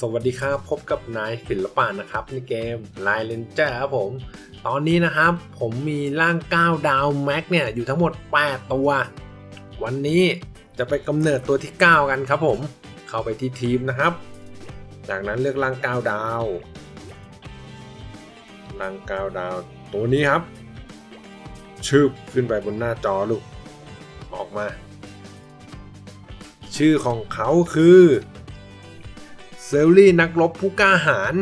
สวัสดีครับ พบกับนายศิลปะนะครับ ในเกม l i เลนเจอร์ครับผม ตอนนี้นะครับ ผมมีร่าง 9 ดาวแม็กเนี่ย อยู่ทั้งหมด 8 ตัว วันนี้จะไปกำเนิดตัวที่ 9 กันครับผม เข้าไปที่ทีมนะครับ จากนั้นเลือกร่าง 9 ดาว ร่าง 9 ดาว ตัวนี้ครับ ชื่อขึ้นไปบนหน้าจอลูก ออกมา ชื่อของเขาคือ เซลลี่นักรบผู้กล้าหาญ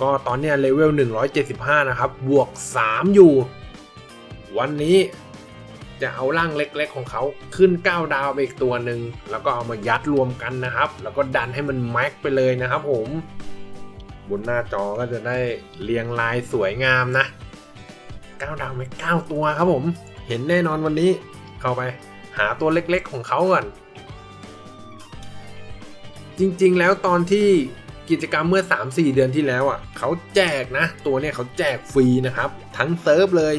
ก็ตอนเนี้ยเลเวล 175 นะครับ บวก 3 อยู่ วันนี้จะเอาร่างเล็กๆของเขาขึ้น 9 ดาวไปอีกตัวหนึ่ง แล้วก็เอามายัดรวมกันนะครับ แล้วก็ดันให้มันแม็กไปเลยนะครับผม บนหน้าจอก็จะได้เรียงลายสวยงามนะ 9 ดาวแม็ก9ตัวครับผม เห็นแน่นอนวันนี้ เข้าไปหาตัวเล็กๆของเขาก่อน จริง ๆ แล้วตอนที่กิจกรรมเมื่อ 3-4 เดือนที่แล้วอะเขาแจกนะ ตัวเนี่ยเขาแจกฟรีนะครับ ทั้งเซิร์ฟเลย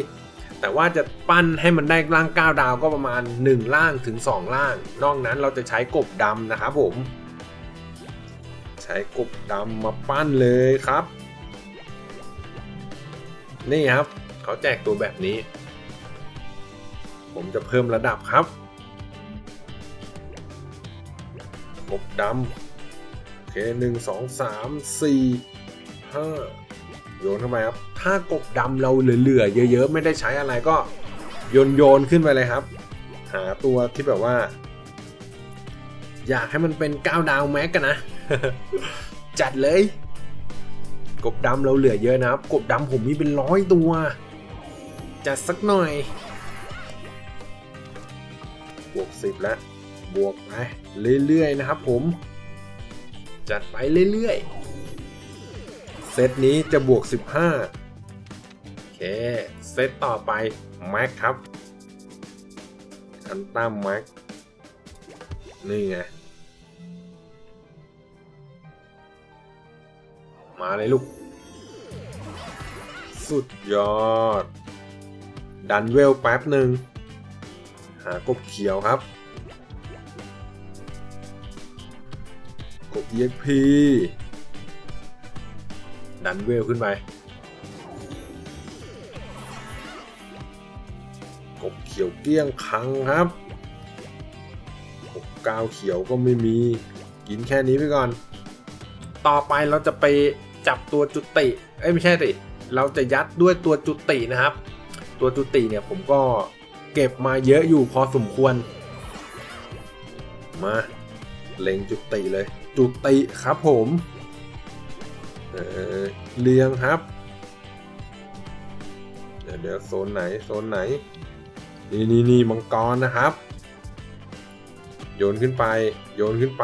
แต่ว่าจะปั้นให้มันได้ร่าง 9 ดาวก็ประมาณ 1 ล่างถึง 2 ล่าง นอกนั้นเราจะใช้กบดำนะครับผม ใช้กบดำมาปั้นเลยครับ นี่ครับ เขาแจกตัวแบบนี้ ผมจะเพิ่มระดับครับกบดำ หนึ่งสองสามสี่ห้าโยนเข้าไปครับ ถ้ากบดำเราเหลือๆเยอะ ๆ ไม่ได้ใช้อะไรก็โยนโยนขึ้นไปเลยครับ หาตัวที่แบบว่า อยากให้มันเป็น9ดาวแม็กกันนะ จัดเลย กบดำเราเหลือเยอะนะครับ กบดำผมมีเป็นร้อยตัว จัดสักหน่อย บวกสิบแล้ว บวกไปเรื่อยๆนะครับผม จัดไปเรื่อยๆ เซตนี้จะบวก 15 โอเค เซตต่อไป แม็กครับอันตั้มแม็กนี่ไง มาเลยลูก สุดยอด ดันเวลแป๊บหนึ่ง หากบเขียวครับ EXP ดันเวลขึ้นไปกบเขียวเกี้ยงคังครับกบกาวเขียวก็ไม่มี กินแค่นี้ไปก่อน ต่อไปเราจะไปจับตัวจุติ เอ้ยไม่ใช่สิเราจะยัดด้วยตัวจุตินะครับ ตัวจุติเนี่ยผมก็เก็บมาเยอะอยู่พอสมควร มา เล็งจุติเลย จุติครับผมเออเรียงครับ เดี๋ยวเดี๋ยวโซนไหนโซนไหน นี่นี่นี่มังกรนะครับ โยนขึ้นไป โยนขึ้นไป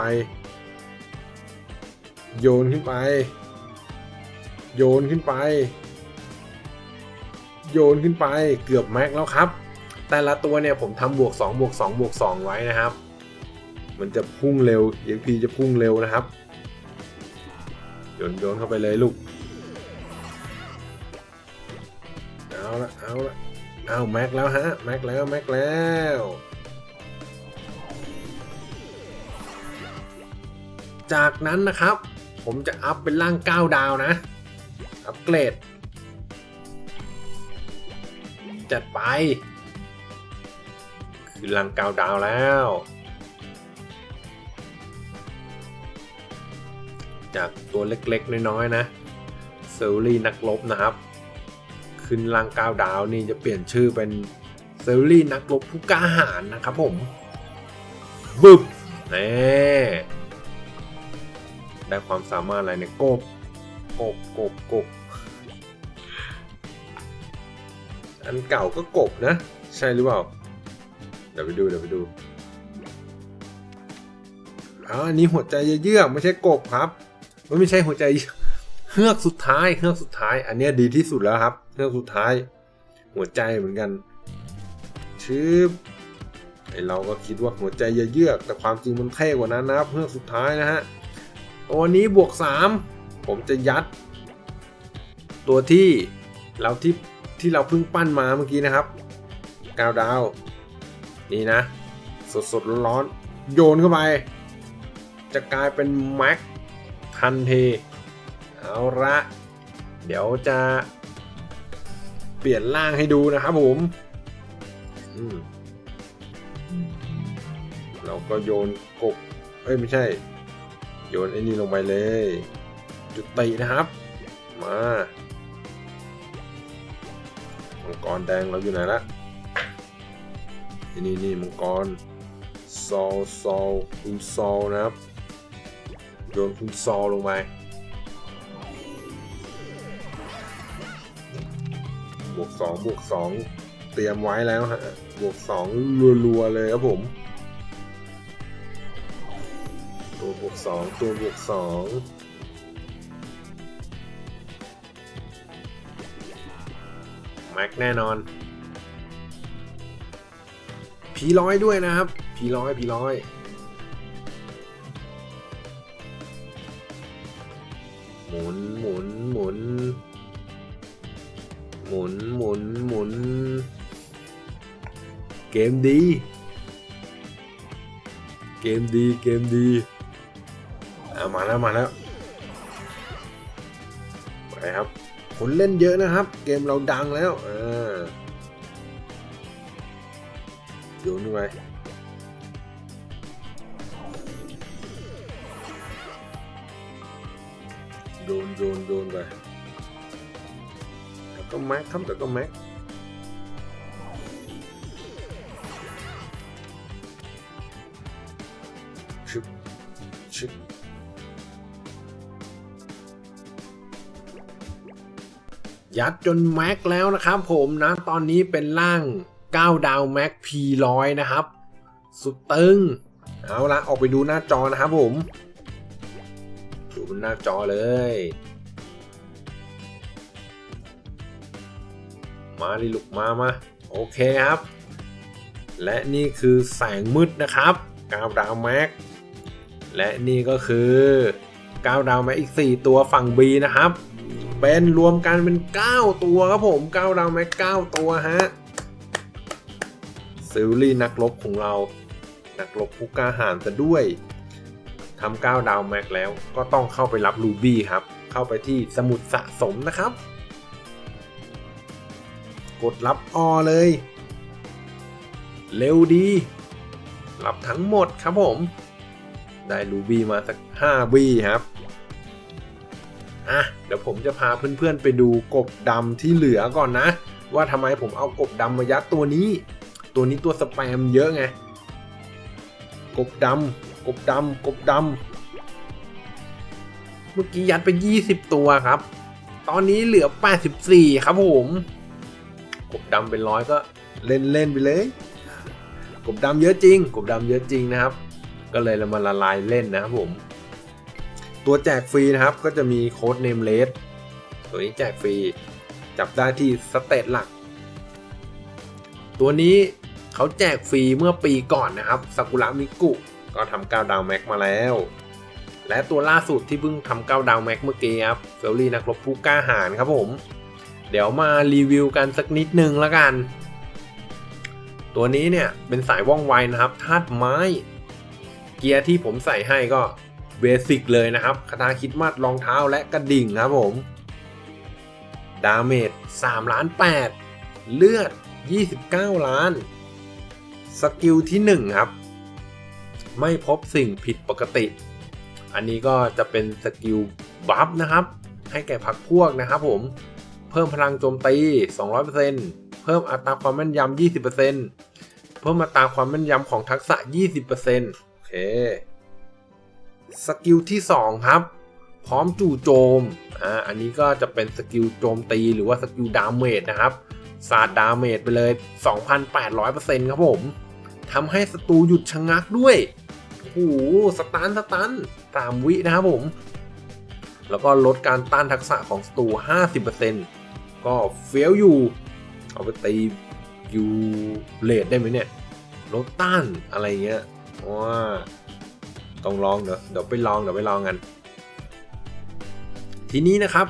โยนขึ้นไป โยนขึ้นไป โยนขึ้นไปเกือบแม็กแล้วครับ แต่ละตัวเนี่ยผมทำบวก2บวก2บวก2ไว้นะครับ มันจะพุ่งเร็ว EXP จะพุ่งเร็วนะครับโยนโยนเข้าไปเลยลูก เอาละเอาละเอาแม็กแล้วฮะ แม็กแล้ว แม็กแล้วจากนั้นนะครับ ผมจะอัพเป็นร่าง 9 ดาวนะ อัพเกรด จัดไป คือร่าง 9 ดาวแล้ว จากตัวเล็กๆ น้อยๆ นะเซลลี่นักรบนะครับ ขึ้นราง9ดาวนี่จะเปลี่ยนชื่อเป็นเซลลี่นักรบผู้กล้าหาญนะครับผมบึบแน่ได้ความสามารถอะไรเนี่ยกบกบกบกบอันเก่าก็กบนะ ใช่หรือเปล่า เดี๋ยวไปดูเดี๋ยวไปดูอ๋ออันนี้หัวใจเยือกไม่ใช่กบครับ ไม่ใช่หัวใจเฮือกสุดท้ายเฮือกสุดท้าย อันนี้ดีที่สุดแล้วครับเฮือกสุดท้าย หัวใจเหมือนกันชืบไอเราก็คิดว่าหัวใจเยือกแต่ความจริงมันเท่กว่านั้นนะครับเฮือกสุดท้ายนะฮะตัวนี้บวก 3 ผมจะยัด ตัวที่เราที่ที่เราเพิ่งปั้นมาเมื่อกี้นะครับกาวดาว นี่นะ สดสดร้อนๆโยนเข้าไป จะกลายเป็นแม็ก ทันที เอาละ เดี๋ยวจะเปลี่ยนร่างให้ดูนะครับผมอืมเราก็โยนกบเอ้ยไม่ใช่ โยนไอ้นี่ลงไปเลย จุดตินะครับ มามังกรแดงเราอยู่ไหนละนี่นี่มังกรซอลซอลคุณซอลนะครับ โยนคุณซอลงไปบวกสองบวกสองเตรียมไว้แล้วฮะบวกสองรัวๆเลยครับผม ตัวบวกสองตัวบวกสองแม็กแน่นอน ผีร้อยด้วยนะครับ ผีร้อยผีร้อย มดี เกมดี เกมดีอามาแล้วมาแล้ว ไปครับ คนเล่นเยอะนะครับ เกมเราดังแล้วอ่าโยนไปโยนโยนโยนไปแล้วก็แม็กครับแล้วก็แม็ก ยัดจนแม็กแล้วนะครับผมนะ ตอนนี้เป็นร่าง 9 ดาวแม็ก P100 นะครับ สุดตึง เอาละออกไปดูหน้าจอนะครับผม ดูบนหน้าจอเลย มาดิลุกมามา โอเคครับ และนี่คือแสงมืดนะครับ9ดาวแม็ก และนี่ก็คือ 9 ดาวแม็กอีก 4 ตัวฝั่ง B นะครับ เป็นรวมกันเป็น 9 ตัวครับผม9ดาวแม็ก9ตัวฮะซิลลี่นักรบของเรา นักรบผู้กล้าหาญซะด้วยทำ9ดาวแม็กแล้วก็ต้องเข้าไปรับรูบี้ครับ เข้าไปที่สมุดสะสมนะครับ กดรับออเลย เร็วดี รับทั้งหมดครับผม ได้รูบี้มาสัก5บี้ครับ อะเดี๋ยวผมจะพาเพื่อนๆไปดูกบดำที่เหลือก่อนนะ ว่าทำไมผมเอากบดำมายัดตัวนี้ ตัวนี้ตัวสแปมเยอะไง กบดำกบดำกบดำเมื่อกี้ยัดไป 20 ตัวครับ ตอนนี้เหลือ 84 ครับผม กบดำเป็นร้อยก็เล่นเล่นๆไปเลย กบดำเยอะจริง กบดำเยอะจริงนะครับ ก็เลยเรามาละลายเล่นนะครับผม ตัวแจกฟรีนะครับ ก็จะมีโค้ดเนมเลสตัวนี้แจกฟรี จับได้ที่สเตตหลัก ตัวนี้เขาแจกฟรีเมื่อปีก่อนนะครับซากุระมิกุก็ทำ9ดาวแม็กมาแล้ว และตัวล่าสุดที่เพิ่งทำ9ดาวแม็กเมื่อกี้ครับเฟลลี่นักรบผู้กล้าหาญครับผม เดี๋ยวมารีวิวกันสักนิดนึงละกัน ตัวนี้เนี่ยเป็นสายว่องไวนะครับธาตุไม้ เกียร์ที่ผมใส่ให้ก็ เบสิกเลยนะครับคาถาคิดมัดรองเท้าและกระดิ่งครับผม ดาเมจ3ล้าน8เลือด 29 ล้าน สกิลที่ 1 ครับ ไม่พบสิ่งผิดปกติ อันนี้ก็จะเป็นสกิลบัฟนะครับ ให้แก่พักพวกนะครับผม เพิ่มพลังโจมตี 200%เพิ่มอัตราความแม่นยำ20%เพิ่มอัตราความแม่นยำของทักษะ 20%โอเค สกิลที่ 2 ครับ พร้อมจู่โจมอ่าอันนี้ก็จะเป็นสกิลโจมตีหรือว่าสกิลดาเมจนะครับสาดดาเมจไปเลย 2,800%ครับผมทำให้ศัตรูหยุดชะงักด้วยโอ้โหสตันสตันตามวินะครับผม แล้วก็ลดการต้านทักษะของศัตรู 50%ก็เฟี้ยวอยู่ เอาไปตียูเลดได้ไหมเนี่ย ลดต้านอะไรเงี้ยว้า ต้องลองเดี๋ยวเดี๋ยวไปลองเดี๋ยวไปลองกัน ทีนี้นะครับ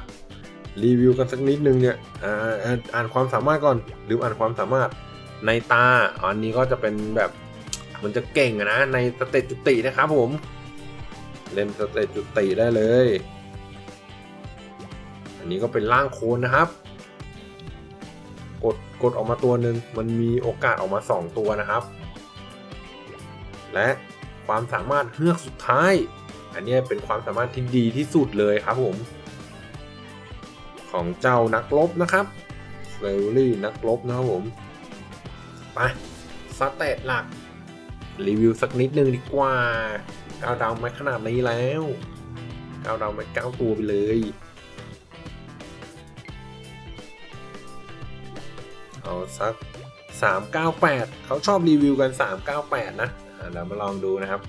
รีวิวกันสักนิดนึงเนี่ยอ่าอ่านอ่านความสามารถก่อนลืมอ่านความสามารถในตาอันนี้ก็จะเป็นแบบมันจะเก่งนะในสเตตจุตินะครับผม เล่นสเตจจุติได้เลย อันนี้ก็เป็นร่างโคนนะครับ กดกดออกมาตัวหนึ่งมันมีโอกาสออกมา 2 ตัวนะครับ และ ความสามารถเฮือกสุดท้าย อันนี้เป็นความสามารถที่ดีที่สุดเลยครับผม ของเจ้านักรบนะครับเซลลี่นักรบนะครับผมไปสเตตหลัก รีวิวสักนิดนึงดีกว่าก้าวดาวไม่ขนาดนี้แล้วก้าวดาวไม่ก้าวตัวไปเลยเอาสัก 398 เขาชอบรีวิวกัน 398 นะ เดี๋ยวมาลองดูนะครับ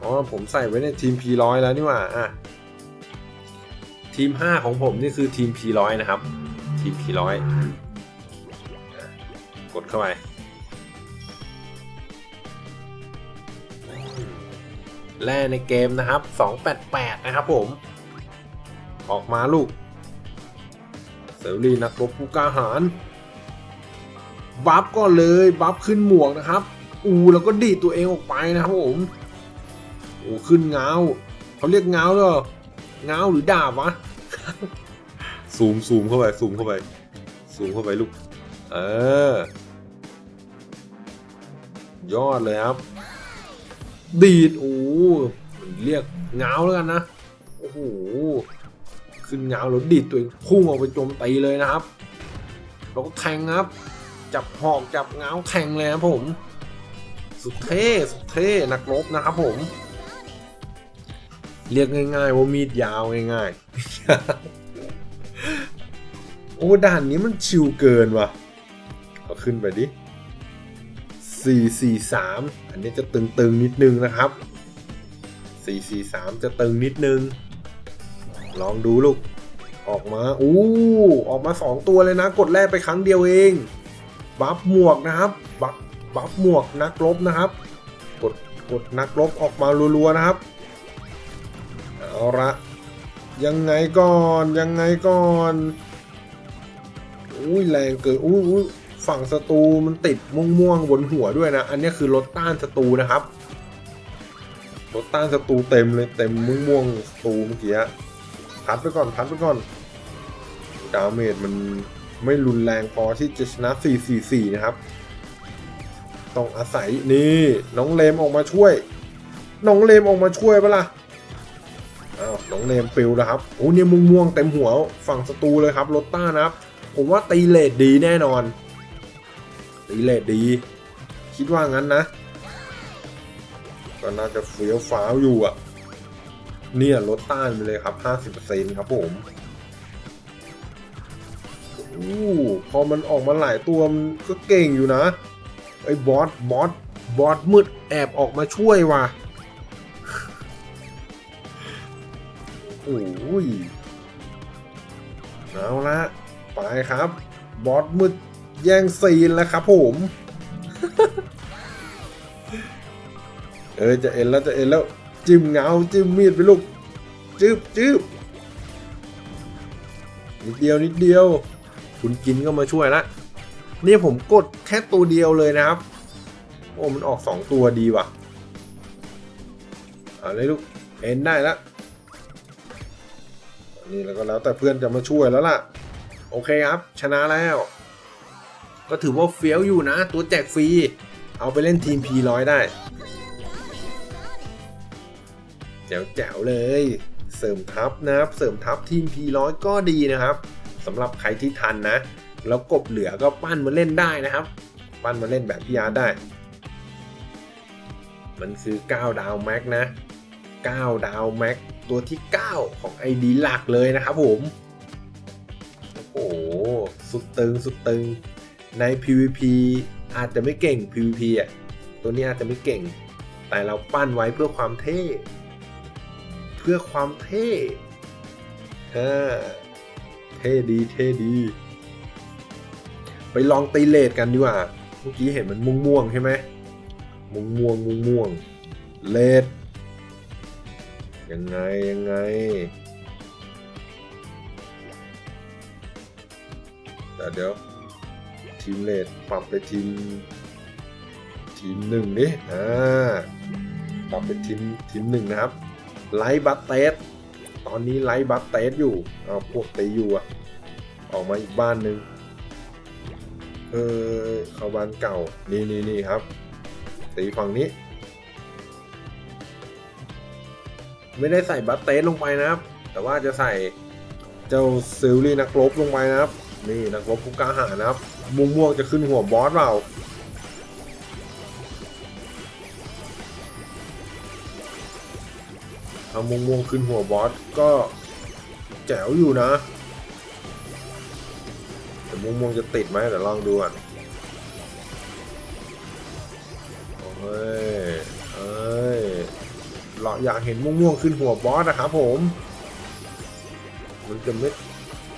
อ๋อ ผมใส่ไว้ในทีม P100 แล้วนี่หว่า อะ ทีม 5 ของผมนี่คือทีม P100 นะครับ ทีม P100 อะกดเข้าไป แร่ในเกมนะครับ 288 นะครับผม ออกมาลูกเซลลีนักรบผู้กล้าหาญ บัฟก่อนเลยบัฟขึ้นหมวกนะครับ อูแล้วก็ดีดตัวเองออกไปนะครับผมโอ้ขึ้นเงาเขาเรียกเงาเหรอเงาหรือดาบวะซูมซูมเข้าไปซูมเข้าไปซูมเข้าไปลูกเออยอดเลยครับ ดีดโอ้เรียกเงาแล้วกันนะโอ้โหขึ้นเงาแล้วดีดตัวเองพุ่งออกไปโจมตีเลยนะครับแล้วก็แทงครับ จับหอกจับเงาแทงเลยครับผม สุดเท่สุดเท่นักรบนะครับผม เรียกง่ายๆว่ามีดยาวง่ายๆ โอ้ด่านนี้มันชิวเกินว่ะเอาขึ้นไปดิ 443 อันนี้จะตึงๆนิดนึงนะครับ 443 จะตึงนิดนึง ลองดูลูก ออกมา อู้ ออกมา 2 ตัวเลยนะ กดแรกไปครั้งเดียวเอง บัฟหมวกนะครับบัฟบัฟหมวกนักรบนะครับ กดกดนักรบออกมารัวๆนะครับเอาละยังไงก่อนยังไงก่อนอุ้ยแรงเกินอุ้ยอุ้ยฝั่งศัตรูมันติดม่วงๆบนหัวด้วยนะ อันนี้คือลดต้านศัตรูนะครับลดต้านศัตรูเต็มเลยเต็มม่วงๆศัตรูเมื่อกี้พัดไปก่อนพัดไปก่อนดาเมจมัน ไม่รุนแรงพอที่จะชนะ 444 นะครับ ต้องอาศัยนี่น้องเลมออกมาช่วย น้องเลมออกมาช่วยปะล่ะอ้าวน้องเลมปิวแล้วครับโอ้เนี่ยม่วงๆเต็มหัวฝั่งศัตรูเลยครับลดต้านะครับ ผมว่าตีเลดดีแน่นอน ตีเลดดี คิดว่างั้นนะ ก็น่าจะเฟี้ยวฟ้าวอยู่อะเนี่ยลดต้านไปเลยครับ 50%ครับผม อู้พอมันออกมาหลายตัวมันก็เก่งอยู่นะไอ้บอสบอสบอสมืดแอบออกมาช่วยว่ะโอ้ยเอาละไปครับ บอสมืดแย่งซีนแล้วครับผม เออจะเอ็นแล้วจะเอ็นแล้ว จิ้มเงาจิ้มมีดไปลูก จืบจืบนิดเดียวนิดเดียว คุณกินก็มาช่วยละนี่ผมกดแค่ตัวเดียวเลยนะครับ โอ้มันออกสองตัวดีว่ะเอาเลยลูกเอ็นได้ล้วนี่แล้วก็แล้วแต่เพื่อนจะมาช่วยแล้วล่ะ โอเคครับ ชนะแล้ว ก็ถือว่าเฟี้ยวอยู่นะ ตัวแจกฟรี เอาไปเล่นทีม P100 ได้แจ๋วแจ๋วๆเลย เสริมทัพนะครับ เสริมทัพทีม P100 ก็ดีนะครับ สำหรับใครที่ทันนะ แล้วกบเหลือก็ปั้นมาเล่นได้นะครับ ปั้นมาเล่นแบบพี่อาร์ตได้ มันคือ 9 ดาวแม็กนะ 9 ดาวแม็กตัวที่ 9 ของ ID หลักเลยนะครับผมโอ้โหสุดตึงสุดตึงใน PVP อาจจะไม่เก่ง PVP อะตัวนี้อาจจะไม่เก่ง แต่เราปั้นไว้เพื่อความเท่ เพื่อความเท่ฮ่า เท่ดีเท่ดี ไปลองตีเลดกันดีกว่า เมื่อกี้เห็นมันม่วงม่วงใช่ไหมม่วงม่วงม่วงม่วงเลดยังไงยังไง แต่เดี๋ยว ทีมเลดปรับไปทีม ทีมหนึ่งดิอ่ากลับเป็นทีมทีมหนึ่งนะครับ ไลท์บัตเตส ตอนนี้ไลท์บัตเตสอยู่เอาพวกตีอยู่อะออกมาอีกบ้านหนึ่งเออเข้าบ้านเก่า นี่นี่นี่ครับ ตีฝั่งนี้ ไม่ได้ใส่บัตเตสลงไปนะครับ แต่ว่าจะใส่เจ้าซิลลี่นักรบลงไปนะครับ นี่นักรบผู้กล้าหาญนะครับม่งม่วงๆจะขึ้นหัวบอสเปล่า ทำม่วงม่วงขึ้นหัวบอสก็แจ๋วอยู่นะ แต่ม่วงม่วงจะติดไหมเดี๋ยวลองดูก่อนเฮ้ยเอ้ยเราอยากเห็นม่วงม่วงขึ้นหัวบอสนะครับผม มันจะไม่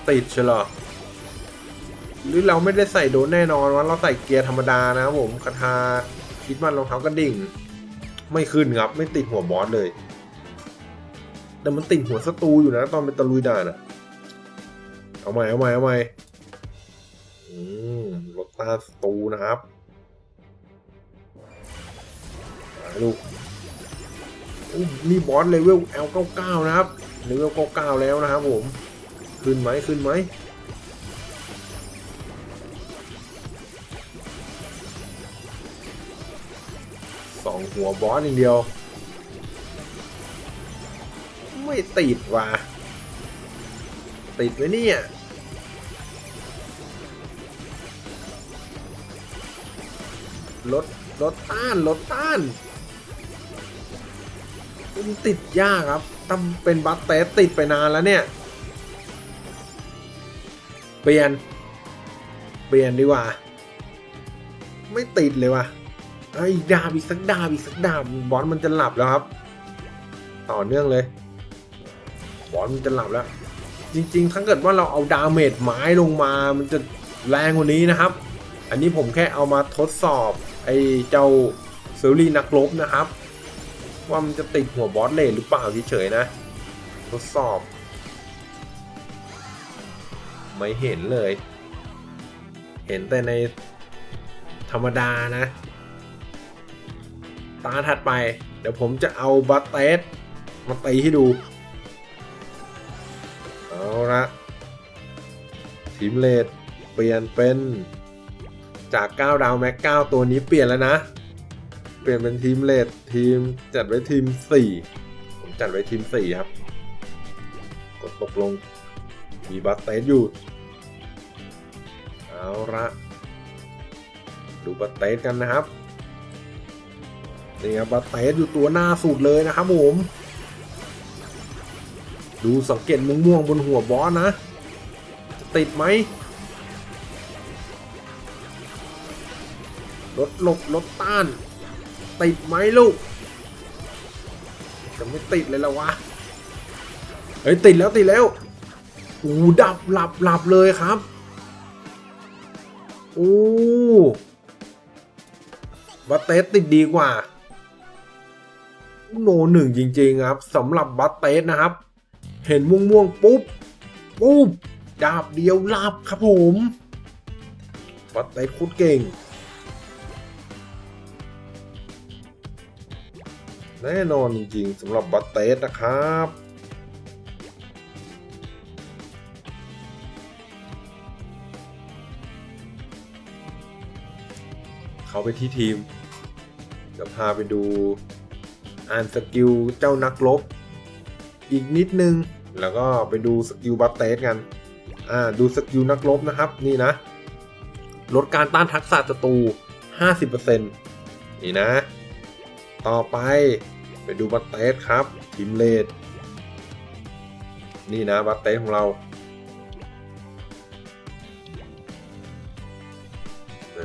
ติดใช่หรอหรือเราไม่ได้ใส่โดนแน่นอนว่าเราใส่เกียร์ธรรมดานะครับผมคาทาคิดมันรองเท้ากระดิ่ง ไม่ขึ้นครับ ไม่ติดหัวบอสเลย แต่มันติดหัวศัตรูอยู่นะ ตอนเป็นตะลุยด่านอะเอาใหม่เอาใหม่เอาใหม่อืมลดตาศัตรูนะครับมาลูกนี่บอสเลเวล L99 นะครับเลเวล99แล้วนะครับผม ขึ้นไหมขึ้นไหมสองหัวบอสอย่างเดียว ไม่ติดว่ะ ติดไหมเนี่ย รถ รถต้าน รถต้าน มันติดยากครับตั้งเป็นบัตเตสติดไปนานแล้วเนี่ย เปลี่ยน เปลี่ยนดีกว่า ไม่ติดเลยว่ะไอ้ดาบอีกสักดาบอีกสักดาบบอสมันจะหลับแล้วครับ ต่อเนื่องเลย บอสมันจะหลับแล้ว จริง ๆ ถ้าเกิดว่าเราเอาดาเมจไม้ลงมา มันจะแรงกว่านี้นะครับ อันนี้ผมแค่เอามาทดสอบไอ้เจ้าเซลลี่นักรบนะครับ ว่ามันจะติดหัวบอสเลนหรือเปล่าเฉยๆนะ ทดสอบ ไม่เห็นเลย เห็นแต่ในธรรมดานะ ตาถัดไป เดี๋ยวผมจะเอาบัตเตสมาตีให้ดู เอาละทีมเลดเปลี่ยนเป็นจาก 9 ดาวแม็ก 9 ตัวนี้เปลี่ยนแล้วนะ เปลี่ยนเป็นทีมเลดทีมจัดไว้ทีม 4 ผมจัดไว้ทีม 4 ครับ กดตกลง มีบัตเตสอยู่ เอาละดูบัตเตสกันนะครับ นี่ครับบัตเตสอยู่ตัวหน้าสุดเลยนะครับผม ดูสังเกตม่วงๆบนหัวบอสนะ จะติดไหมรถหลบรถต้าน ติดไหมลูก จะไม่ติดเลยละวะ เฮ้ย ติดแล้วติดแล้วอูดับหลับหลับเลยครับโอ้บัตเตสติดดีกว่า โนหนึ่งจริง ๆ ครับสำหรับบัตเตสนะครับ เห็นม่วงม่วงๆปุ๊บปุ๊บดาบเดียวลับครับผมบัตเตโคตรเก่ง แน่นอนจริงๆสำหรับบัตเตสนะครับเขาไปที่ทีมจะพาไปดูอ่านสกิลเจ้านักรบ อีกนิดนึง แล้วก็ไปดูสกิลบัตเตสกัน อ่า ดูสกิลนักรบนะครับ นี่นะ ลดการต้านทักษะศัตรู 50%นี่นะ ต่อไปไปดูบัตเตสครับทีมเลดนี่นะบัตเตสของเรา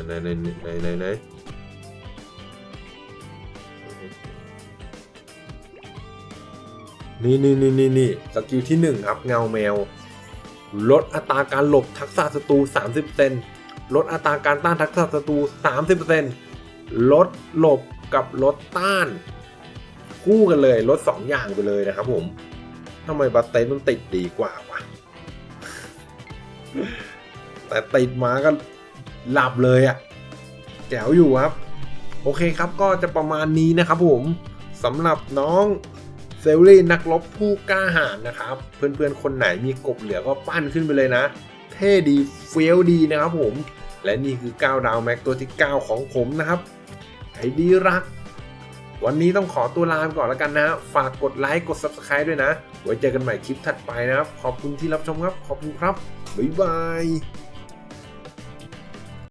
ไหนไหนไหนไหนไหน นี่นี่นี่นี่นี่สกิลที่หนึ่งครับเงาแมว ลดอัตราการหลบทักษะศัตรู 30%ลดอัตราการต้านทักษะศัตรู 30%ลดหลบกับลดต้าน คู่กันเลยลด 2 อย่างไปเลยนะครับผมทำไมบัตเต้มันติดดีกว่าวะแต่ติดมาก็หลับเลยอะ่ะแจ๋วอยู่ครับ โอเคครับก็จะประมาณนี้นะครับผมสำหรับน้อง ซลลี่นักรบผู้กล้าหาญนะครับ เพื่อนๆ คนไหนมีกบเหลือก็ปั้นขึ้นไปเลยนะ เท่ดีเฟี้ยวดีนะครับผม และนี่คือ 9 ดาวแม็กตัวที่ 9 ของผมนะครับไอดีรัก วันนี้ต้องขอตัวลาไปก่อนแล้วกันนะ ฝากกดไลค์กด Subscribe ด้วยนะ ไว้เจอกันใหม่คลิปถัดไปนะครับ ขอบคุณที่รับชมครับ ขอบคุณครับ บ๊ายบาย